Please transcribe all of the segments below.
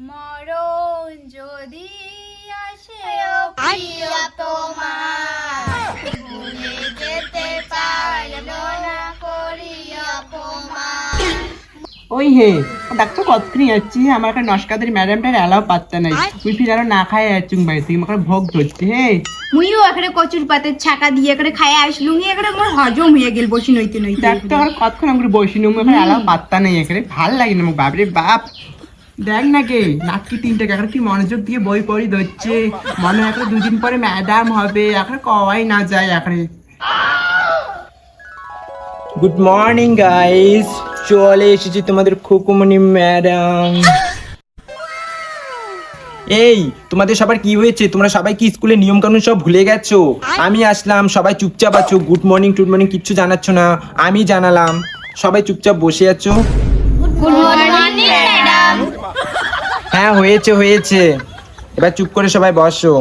মরণ যদি আসে প্রিয় তোমার ভুলে যেতে না অপমান। ওই হে ডাক্তার কতক্ষণ যাচ্ছি আমার একটা নস্কাদের ম্যাডামটার এলাও পাত্তা নাই তুই ফির আরও না খাই যাচ্ছি বাড়ি থেকে আমার ভোগ ধরছে হে। মুইও এখানে কচুর পাতের ছাকা দিয়ে এখানে খাই আসলুম এখানে মোর হজম হয়ে গেল বসি নইতে নইতে। ডাক্তার আর কতক্ষণ আমার বসি নেব এখানে এলাও পাত্তা নেই এখানে ভালো লাগে না আমার বাপরে বাপ। দেখ না কে নাকি তিনটে এখন কি মনোযোগ দিয়ে বই পড়ি ধরছে। মনে হয় এখন দুদিন পরে ম্যাডাম হবে এখন কওয়াই না যায় এখানে গুড মর্নিং গাইস চলে এসেছি তোমাদের খুকুমনি ম্যাডাম এই তোমাদের সবার কি হয়েছে? তোমরা সবাই কি স্কুলের নিয়ম কানুন সব ভুলে গেছো? আমি আসলাম সবাই চুপচাপ আছো গুড মর্নিং টুড মর্নিং কিচ্ছু জানাচ্ছ না। আমি জানালাম সবাই চুপচাপ বসে আছো। গুড মর্নিং হ্যাঁ হয়েছে হয়েছে। এবার চুপ করে সবাই বসো।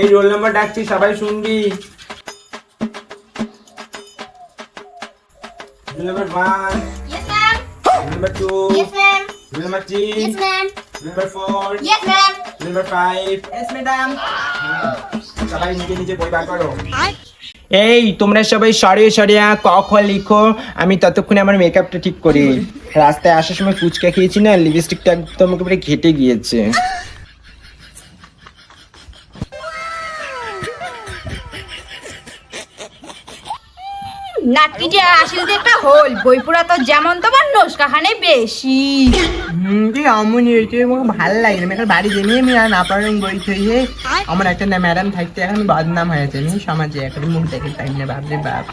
এই রোল নাম্বার ডাকছি সবাই শুনবি। Roll number one roll number two roll number three yes ma'am roll number four yes ma'am roll number five madam সবাই নিজে নিজে বই বার করো। এই তোমরা সবাই সরে সরে ক খ লিখো। আমি ততক্ষণে আমার মেকআপটা ঠিক করি। রাস্তায় আসার সময় ফুচকা খেয়েছি না লিপস্টিকটা একদম একেবারে ঘেটে গিয়েছে। নাটকিটি আসলে যে একটা হোল বইপুরা তো যেমন তোমার নস্কাখানে বেশি। হুম কি অমনি হয়েছে? আমার ভালো লাগে না আমি এখন বাড়ি জেনে আমি আর না পারলাম বই থইয়ে আমার একটা না ম্যাডাম থাকতে এখন বদনাম হয়েছে আমি সমাজে এখন মুখ দেখে টাইম না বাপরে বাপ।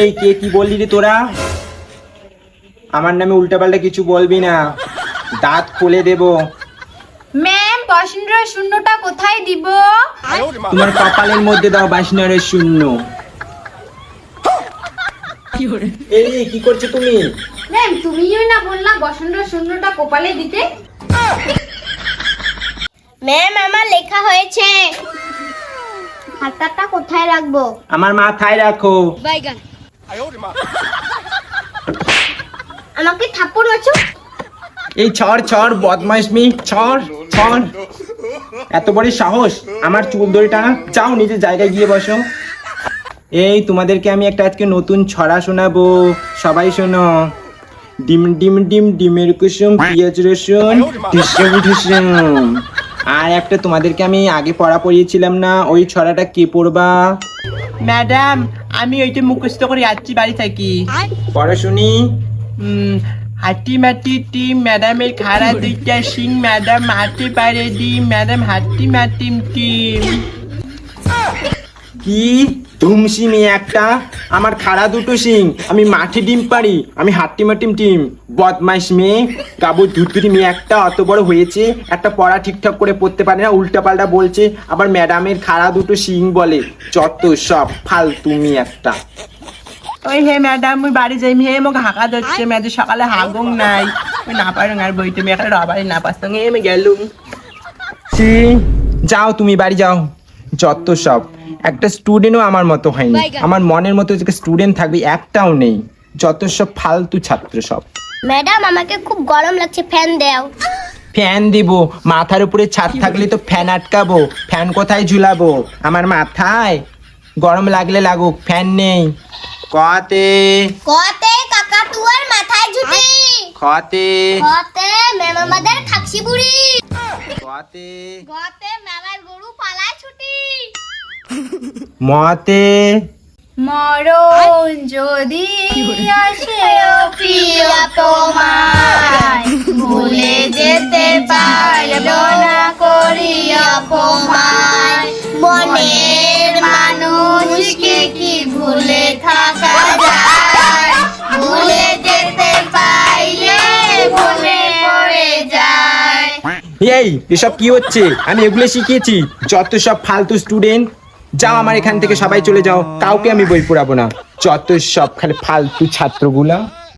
এই কে কি বললি রে তোরা? আমার নামে উল্টাপাল্টা কিছু বলবি না। দাঁত খুলে দেব। ম্যাম বসেন্দ্র শূন্যটা কোথায় দিব? তোমার কপালের মধ্যে দাও বাসনারের শূন্য। এই কি করছ তুমি? ম্যাম তুমিই না বললা বসেন্দ্র শূন্যটা কপালে দিতে? ম্যাম আমার লেখা হয়েছে। খাতাটা কোথায় রাখব? আমার মাথায় রাখো। আমাকে থাপ্পড় মারছো এই ছড় ছড় বদমাইশ মি ছড় ছড়। এত বড় সাহস আমার চুল ধরে টানা যাও নিজের জায়গায় গিয়ে বসো। এই তোমাদেরকে আমি একটা আজকে নতুন ছড়া শোনাবো সবাই শোনো। ডিম ডিম ডিম ডিমের কুসুম পিঁয়াজ রসুন ঢিসুম ঢিসুম আর একটা তোমাদেরকে আমি আগে পড়া পড়িয়েছিলাম না ওই ছড়াটা কে পড়বা? ম্যাডাম আমি ওইটা মুখস্থ করে যাচ্ছি বাড়ি থাকি। পড়া শুনি উম, হাঁটি মাটি টিম ম্যাডামের খাড়া দুইটা সিং ম্যাডাম হাঁটি পারে ডিম ম্যাডাম হাঁটি মাটিম টিম। কি? ধুমসি মেয়ে একটা? আমার খাড়া দুটো সিং আমি মাঠে ডিম পারি আমি হাট্টি মাটিম টিম। বদমাইশ মেয়ে গাবু ধুতুরি মেয়ে একটা অত বড় হয়েছে একটা পড়া ঠিকঠাক করে পড়তে পারে না উল্টা পাল্টা বলছে আবার ম্যাডামের খাড়া দুটো সিং বলে। যত সব ফালতু মেয়ে একটা। ওই হে ম্যাডাম মুই বাড়ি যাই হে মোক হাঁকা ধরছে ম্যাডাম সকালে হাগুং নাই। ওই না পারং আর বইতে আমি একটা রবারি না এই আমি গেলুম। সি যাও তুমি বাড়ি যাও। যত সব। একটা স্টুডেন্টও আমার মতো হয়নি। আমার মনের মতো যে স্টুডেন্ট থাকবে একটাও নেই। যত সব ফালতু ছাত্র সব। ম্যাডাম আমাকে খুব গরম লাগছে ফ্যান দাও। ফ্যান দিব। মাথার উপরে ছাদ থাকলে তো ফ্যান আটকাবো। ফ্যান কোথায় ঝুলাবো? আমার মাথায়। গরম লাগলে লাগুক ফ্যান নেই। কতে। কতে কাকাতুয়ার মাথায় ঝুটি। খতে কতে ম্যাম আমাদের খাকসি বুড়ি। কতে। কতে ম্যামের গরু পালায় ছুটি। মতে। মরণ যদি আসে প্রিয় তোমার ভুলে যেতে পারব এসব কি হচ্ছে? আমি এগুলো শিখিয়েছি। যত সব ফালতু স্টুডেন্ট যাও আমার এখান থেকে সবাই চলে যাও। কাউকে আমি বই পড়াবো না। যত সব খালি ফালতু ছাত্রগুলা